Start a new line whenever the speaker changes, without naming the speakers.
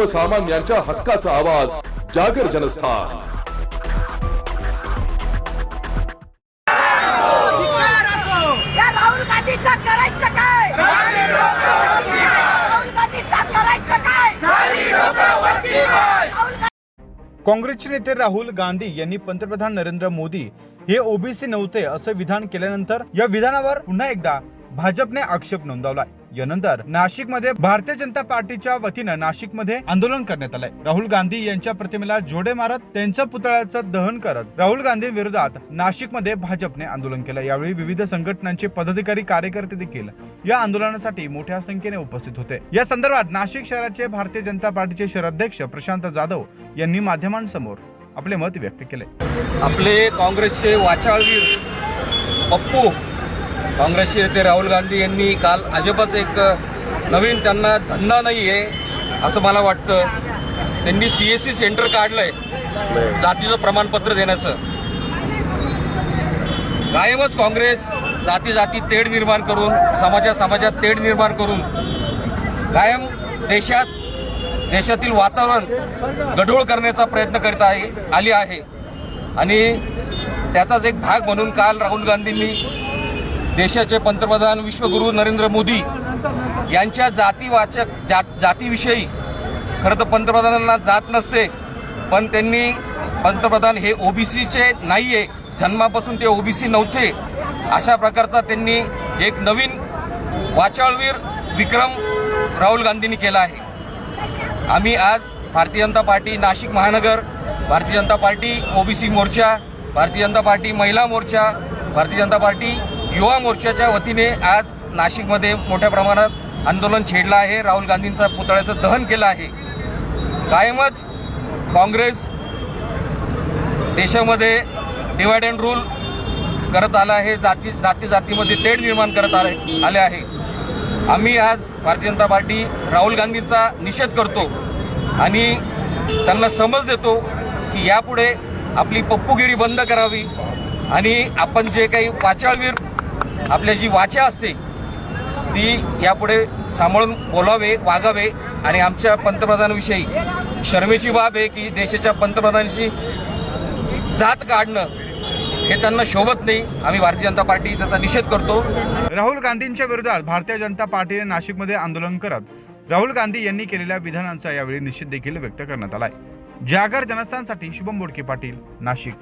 सर्वसामान्यांच्या हक्काचा आवाज जागर जनस्थान.
काँग्रेसचे नेते राहुल गांधी यांनी पंतप्रधान नरेंद्र मोदी हे ओबीसी नव्हते असं विधान केल्यानंतर या विधानावर पुन्हा एकदा भाजपने आक्षेप नोंदवलाय. यानंतर नाशिकमध्ये भारतीय जनता पार्टीच्या वतीनं नाशिकमध्ये आंदोलन करण्यात आलंय. राहुल गांधी यांच्या प्रतिमेला जोडे मारत त्यांच्या पुतळ्याचं दहन करत राहुल गांधींविरोधात नाशिकमध्ये भाजपने आंदोलन केलं. यावेळी विविध संघटनांचे पदाधिकारी कार्यकर्ते देखील या आंदोलनासाठी मोठ्या संख्येने उपस्थित होते. या संदर्भात नाशिक शहराचे भारतीय जनता पार्टीचे शहराध्यक्ष प्रशांत जाधव यांनी माध्यमांसमोर आपले मत व्यक्त केले.
आपले काँग्रेसचे वाचाळवीर पप्पू काँग्रेसचे नेते राहुल गांधी यांनी काल अजबच एक नवीन त्यांना धंदा नाही आहे असं मला वाटतं. त्यांनी सी एस सी सेंटर काढलंय. जातीचं प्रमाणपत्र देण्याचं. कायमच काँग्रेस जाती जाती तेढ निर्माण करून समाजा समाजात तेढ निर्माण करून कायम देशात देशातील वातावरण गढूळ करण्याचा प्रयत्न करीत आहे आली आहे. आणि त्याचाच एक भाग म्हणून काल राहुल गांधींनी देशाचे पंतप्रधान विश्वगुरू नरेंद्र मोदी यांच्या जातीवाचक जात जातीविषयी खरं तर पंतप्रधानांना जात नसते पण त्यांनी पंतप्रधान हे ओबीसीचे नाही आहे जन्मापासून ते ओबीसी नव्हते अशा प्रकारचा त्यांनी एक नवीन वाचाळवीर विक्रम राहुल गांधींनी केला आहे. आम्ही आज भारतीय जनता पार्टी नाशिक महानगर भारतीय जनता पार्टी ओबीसी मोर्चा भारतीय जनता पार्टी महिला मोर्चा भारतीय जनता पार्टी युवा मोर्चाच्या वतीने आज नाशिकमध्ये मोठ्या प्रमाणात आंदोलन छेडलं आहे. राहुल गांधींचा पुतळ्याचं दहन केलं आहे. कायमच काँग्रेस देशामध्ये डिवाइड अँड रूल करत आला आहे. जाती जाती जातीमध्ये तेढ निर्माण करत आले आले आहे. आम्ही आज भारतीय जनता पार्टी राहुल गांधींचा निषेध करतो आणि त्यांना समज देतो की यापुढे आपली पप्पूगिरी बंद करावी आणि आपण जे काही पाचाळवीर आपल्या जी वाचा असते ती यापुढे सांभाळून बोलावे वागावे. आणि आमच्या पंतप्रधानाविषयी शर्मेची बाब आहे की देशाच्या पंतप्रधानांशी जात काढणं हे त्यांना शोभत नाही. आम्ही भारतीय जनता पार्टी त्याचा निषेध करतो.
राहुल गांधींच्या विरोधात भारतीय जनता पार्टीने नाशिकमध्ये आंदोलन करत राहुल गांधी यांनी केलेल्या विधानांचा यावेळी निषेध देखील व्यक्त करण्यात आलाय. जागर जनस्थानसाठी शुभम बोडके पाटील नाशिक.